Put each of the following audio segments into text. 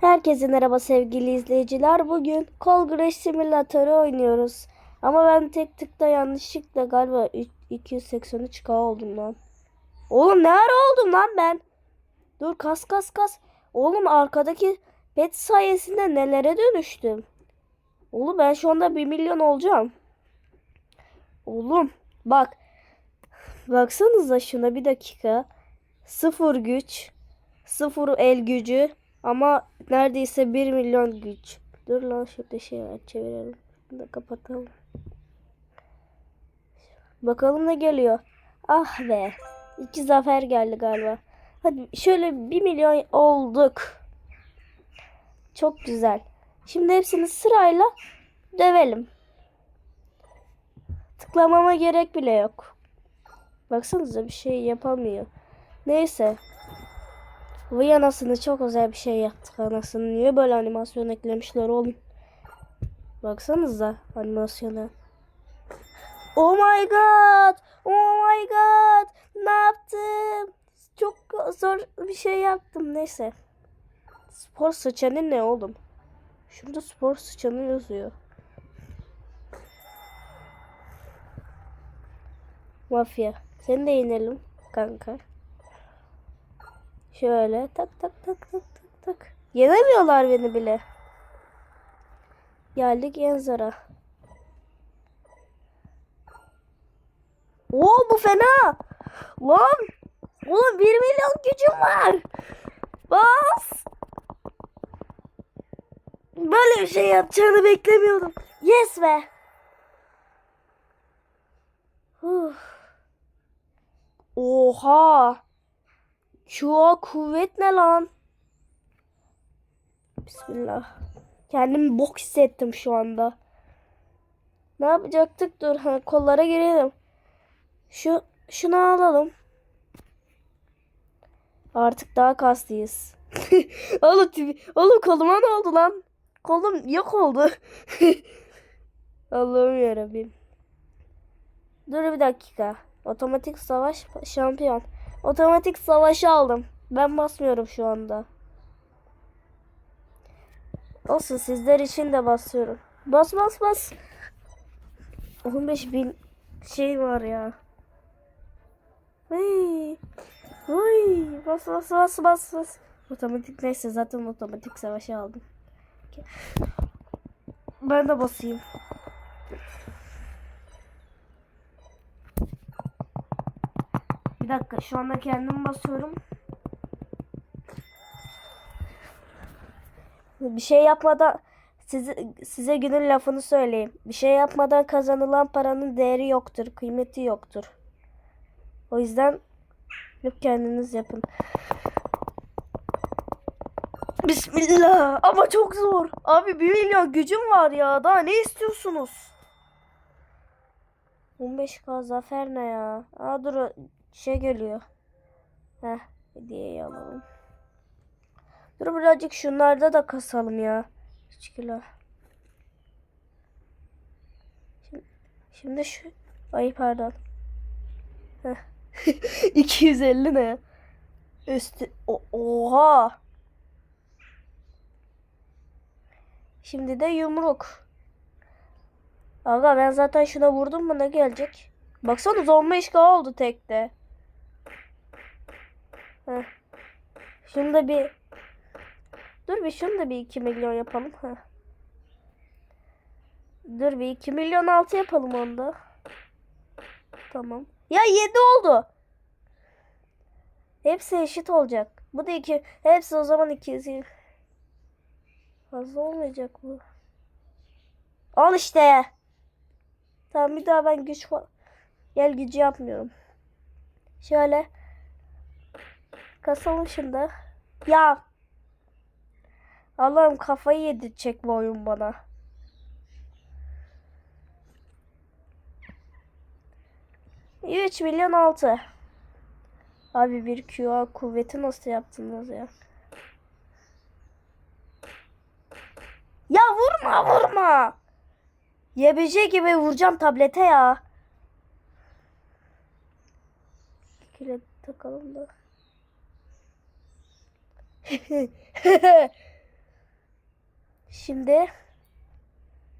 Herkese merhaba sevgili izleyiciler. Bugün Call Crash Simülatörü oynuyoruz. Ama ben tek tıkta yanlışlıkla galiba 283k oldum lan. Oğlum ne ara oldum lan ben? Dur kas kas kas. Oğlum arkadaki pet sayesinde nelere dönüştüm? Oğlum ben şu anda 1 milyon olacağım. Oğlum bak. Baksanıza şuna bir dakika. Sıfır güç. Sıfır el gücü. Ama neredeyse 1 milyon güç. Dur lan şurada şey var çevirelim. Bunu da kapatalım. Bakalım ne geliyor. Ah be. İki zafer geldi galiba. Hadi şöyle 1 milyon olduk. Çok güzel. Şimdi hepsini sırayla dövelim. Tıklamama gerek bile yok. Baksanıza bir şey yapamıyor. Neyse. Vay anasını çok özel bir şey yaptık anasını. Niye böyle animasyon eklemişler oğlum? Baksanıza animasyona. Oh my god! Oh my god! Ne yaptım? Çok zor bir şey yaptım. Neyse. Spor sıçanı ne oğlum? Şurada spor sıçanı yazıyor. Mafya. Seni de inelim kanka. Şöyle tak tak tak tak tak tak. Yenemiyorlar beni bile. Geldik Enzara. Oo bu fena. Lan. Oğlum 1 milyon gücüm var. Bas. Böyle bir şey yapacağını beklemiyordum. Yes be. Huh. Oha. Çuğa kuvvet ne lan? Bismillah. Kendimi bok hissettim şu anda. Ne yapacaktık? Dur ha, kollara girelim. Şu şunu alalım. Artık daha kaslıyız. oğlum, tipi- oğlum koluma ne oldu lan? Kolum yok oldu. Allah'ım yarabbim. Dur bir dakika. Otomatik savaş şampiyon. Otomatik savaşı aldım. Ben basmıyorum şu anda. Olsun sizler için de basıyorum. Bas bas bas. 15 bin şey var ya. Hey. Hey. Bas bas bas bas bas. Otomatik neyse zaten otomatik savaşı aldım. Ben de basayım. Dakika şu anda kendim basıyorum. Bir şey yapmadan size, size günün lafını söyleyeyim. Bir şey yapmadan kazanılan paranın değeri yoktur, kıymeti yoktur. O yüzden hep kendiniz yapın. Bismillah. Ama çok zor. Abi 1 milyon gücüm var ya. Daha ne istiyorsunuz? 15k zafer ne ya? Aa dur şey geliyor. Heh hediyeyi alalım. Dur birazcık şunlarda da kasalım ya. 3 kilo. Şimdi, şimdi şu. Ay pardon. Heh. 250 ne? Üstü. O- oha. Şimdi de yumruk. Aga ben zaten şuna vurdum mu ne gelecek? Baksana 15k oldu tekte. Heh. Şunu da bir Dur bir şunu da bir 2 milyon yapalım. Heh. Dur bir 2 milyon altı yapalım onda. Tamam. Ya 7 oldu. Hepsi eşit olacak. Bu da 2. Hepsi o zaman 2. Fazla olmayacak bu. Al işte. Tamam bir daha ben güç Gel gücü yapmıyorum. Şöyle. Kasalım şimdi. Ya. Allah'ım kafayı yedirecek bu oyun bana. Üç milyon altı. Abi bir QA kuvveti nasıl yaptınız ya? Ya vurma vurma. YBC gibi vuracağım tablete ya. Kilit takalım da. Şimdi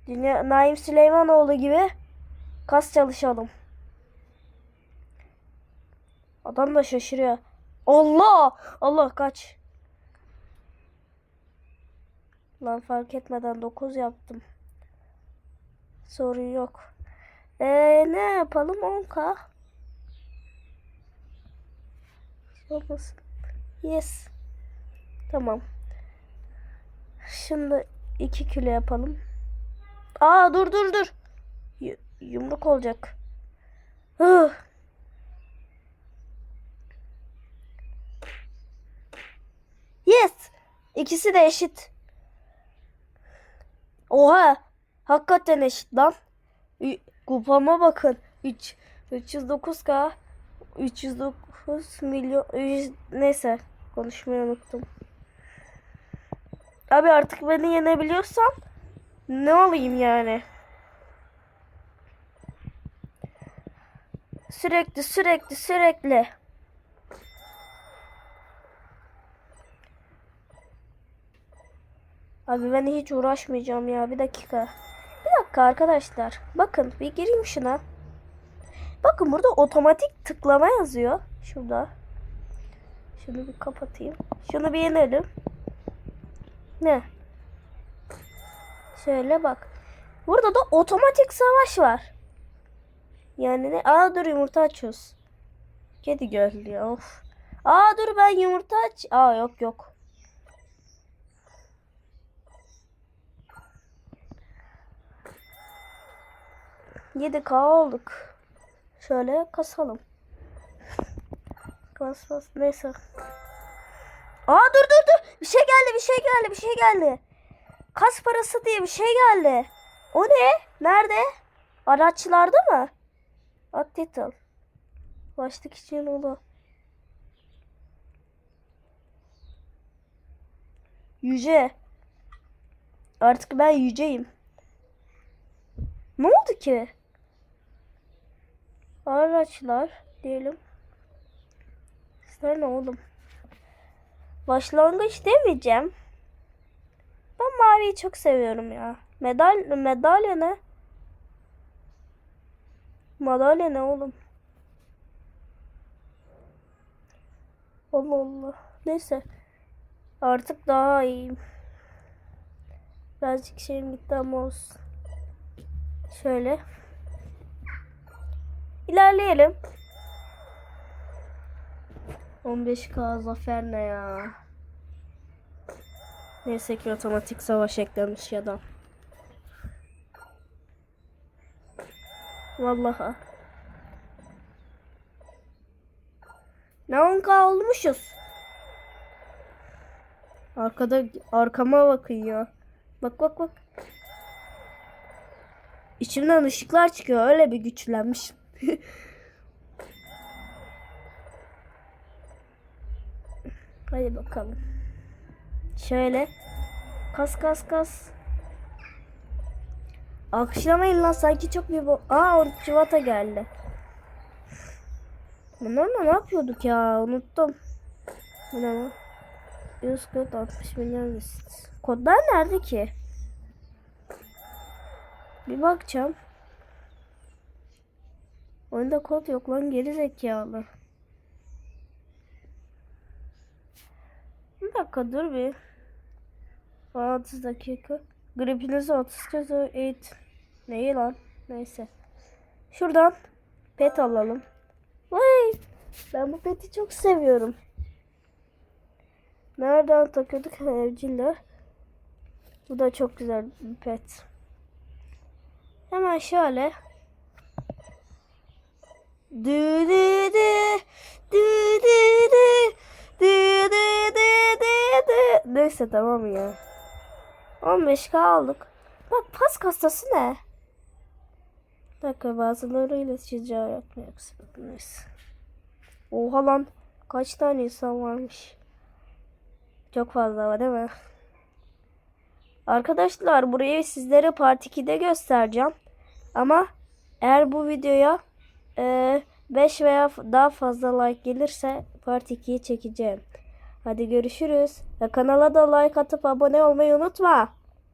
Dünya Naim Süleymanoğlu gibi kas çalışalım. Adam da şaşırıyor. Allah! Allah kaç. Lan fark etmeden 9 yaptım. Sorun yok. Ee, ne yapalım 10k. Olmasın. Yes. Tamam. Şimdi 2 kilo yapalım. Aa dur dur dur. Y- yumruk olacak. Hıh. Yes. İkisi de eşit. Oha. Hakikaten eşit lan. Kupama bakın. 3 309k 309 milyon yüz- neyse konuşmayı unuttum. Abi artık beni yenebiliyorsan ne olayım yani? Sürekli sürekli sürekli. Abi ben hiç uğraşmayacağım ya. Bir dakika. Bir dakika arkadaşlar. Bakın bir gireyim şuna. Bakın burada otomatik tıklama yazıyor. Şurada. Şunu bir kapatayım. Şunu bir yenelim. Ne? Şöyle bak. Burada da otomatik savaş var. Yani ne? Aa dur yumurta açıyoruz. Kedi ya of. Aa dur ben yumurta aç. Aa yok yok. Yedi k olduk. Şöyle kasalım. Kas kas neyse. Aa dur dur dur. Bir şey geldi bir şey geldi bir şey geldi. Kas parası diye bir şey geldi. O ne? Nerede? Araçlarda mı? At title. Başlık için ola. Yüce. Artık ben yüceyim. Ne oldu ki? Araçlar diyelim. Sen ne oğlum? Başlangıç demeyeceğim. Ben maviyi çok seviyorum ya. Medal medalya ne? Madalya ne oğlum? Allah Allah. Neyse. Artık daha iyiyim. Birazcık şeyim gitti ama olsun. Şöyle. İlerleyelim. 15k zafer ne ya? Neyse ki otomatik savaş eklemiş ya da. Vallahi. Ne 10k olmuşuz. Arkada arkama bakın ya. Bak bak bak. İçimden ışıklar çıkıyor. Öyle bir güçlenmiş. Hadi bakalım. Şöyle. Kas kas kas. Alkışlamayın lan sanki çok bir bo... Aa o çivata geldi. Bunlarla ne yapıyorduk ya unuttum. Bu ne bu? 140 60 milyon list. Kodlar nerede ki? Bir bakacağım. Oyunda kod yok lan geri zekalı. Bir dakika dur bir. 30 dakika. Gripiniz 30 kez eğit. Neyi lan? Neyse. Şuradan pet alalım. Vay! Ben bu peti çok seviyorum. Nereden takıyorduk? Evcille. Bu da çok güzel bir pet. Hemen şöyle. Dü dü dü dü dü dü dü dü dü dü. Neyse tamam ya. 15k aldık. Bak pas kastası ne? Dakika bazılarıyla ticaret yapma yoksa neyse. Oha lan kaç tane insan varmış. Çok fazla var değil mi? Arkadaşlar burayı sizlere part 2'de göstereceğim. Ama eğer bu videoya 5 veya daha fazla like gelirse part 2'yi çekeceğim. Hadi görüşürüz. Ve kanala da like atıp abone olmayı unutma.